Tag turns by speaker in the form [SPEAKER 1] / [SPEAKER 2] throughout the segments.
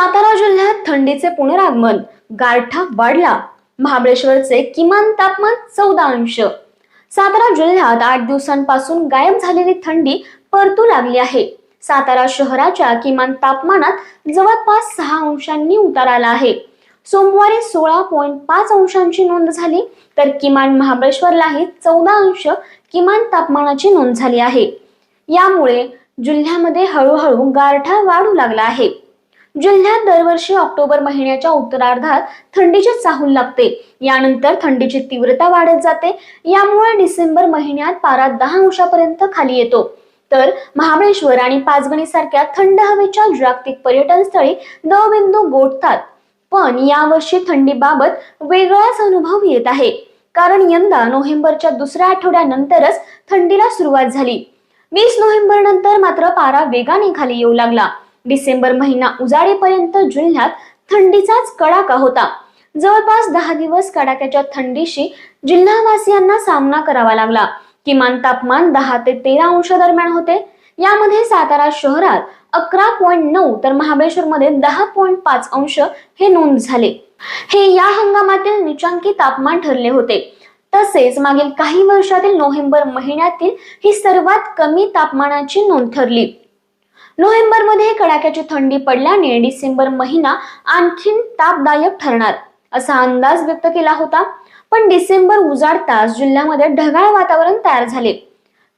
[SPEAKER 1] सातारा जिल्ह्यात थंडीचे पुनरागमन गारठा वाढला. महाबळेश्वरचे किमान तापमान चौदा अंश. सातारा जिल्ह्यात आठ दिवसांपासून गायब झालेली थंडी परतू लागली आहे. सातारा शहराच्या किमान तापमानात जवळपास सहा अंशांनी उतार आला आहे. सोमवारी सोळा पॉईंट पाच अंशांची नोंद झाली तर किमान महाबळेश्वरलाही चौदा अंश किमान तापमानाची नोंद झाली आहे. यामुळे जिल्ह्यामध्ये हळूहळू गारठा वाढू लागला आहे. जिल्ह्यात दरवर्षी ऑक्टोबर महिन्याच्या उत्तरार्धात थंडीची चाहूल लागते. यानंतर थंडीची तीव्रता वाढत जाते. यामुळे डिसेंबर महिन्यात पारा दहा अंशापर्यंत खाली येतो. तर महाबळेश्वर आणि पाचगणी सारख्या थंड हवेच्या जागतिक पर्यटन स्थळी दवबिंदू गोठतात. पण यावर्षी थंडीबाबत वेगळाच अनुभव येत आहे. कारण यंदा नोव्हेंबरच्या दुसऱ्या आठवड्यानंतरच थंडीला सुरुवात झाली. वीस नोव्हेंबर नंतर मात्र पारा वेगाने खाली येऊ लागला. डिसेंबर महिना उजाडेपर्यंत जिल्ह्यात थंडीचाच कडाका होता. जवळपास दहा दिवस कडाक्याच्या थंडीशी जिल्हावासियांना सामना करावा लागला. किमान तापमान दहा ते तेरा अंश दरम्यान होते. यामध्ये सातारा शहरात अकरा पॉईंट नऊ तर महाबळेश्वरमध्ये दहा पॉईंट पाच अंश हे नोंद झाले. हे या हंगामातील निचांकी तापमान ठरले होते. तसेच मागील काही वर्षातील नोव्हेंबर महिन्यातील ही सर्वात कमी तापमानाची नोंद ठरली. नोव्हेंबरमध्ये कडाक्याची थंडी पडल्याने डिसेंबर महिना आणखीन तापदायक ठरणार असा अंदाज व्यक्त केला होता. पण डिसेंबर उजाडताच जिल्ह्यामध्ये ढगाळ वातावरण तयार झाले.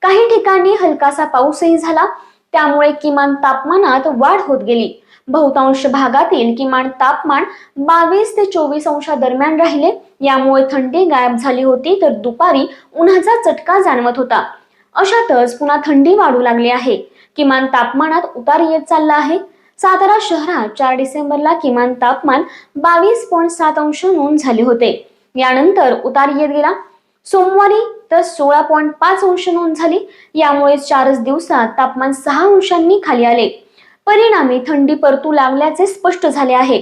[SPEAKER 1] काही ठिकाणी हलकासा पाऊसही झाला. त्यामुळे किमान तापमानात वाढ होत गेली. बहुतांश भागातील किमान तापमान बावीस ते चोवीस अंशादरम्यान राहिले. यामुळे थंडी गायब झाली होती तर दुपारी उन्हाचा चटका जाणवत होता. अशातच पुन्हा थंडी वाढू लागली आहे. किमान तापमानात उतार येत चालला आहे. सातारा शहरात चार डिसेंबरला किमान तापमान बावीस पॉईंट सात अंश नोंद झाले होते. यानंतर उतार येत गेला. सोमवारी तर सोळा पॉईंट पाच अंश नोंद झाली. यामुळे चारच दिवसात तापमान सहा अंशांनी खाली आले. परिणामी थंडी परतू लागल्याचे स्पष्ट झाले आहे.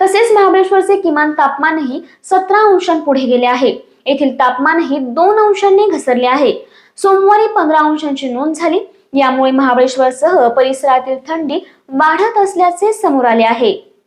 [SPEAKER 1] तसेच महाबळेश्वरचे किमान तापमानही सतरा अंशांपुढे गेले आहे. येथील तापमानही दोन अंशांनी घसरले आहे. सोमवारी पंधरा अंशांची नोंद झाली. यामुळे महाबळेश्वरसह परिसरातील थंडी वाढत असल्याचे समोर आले आहे.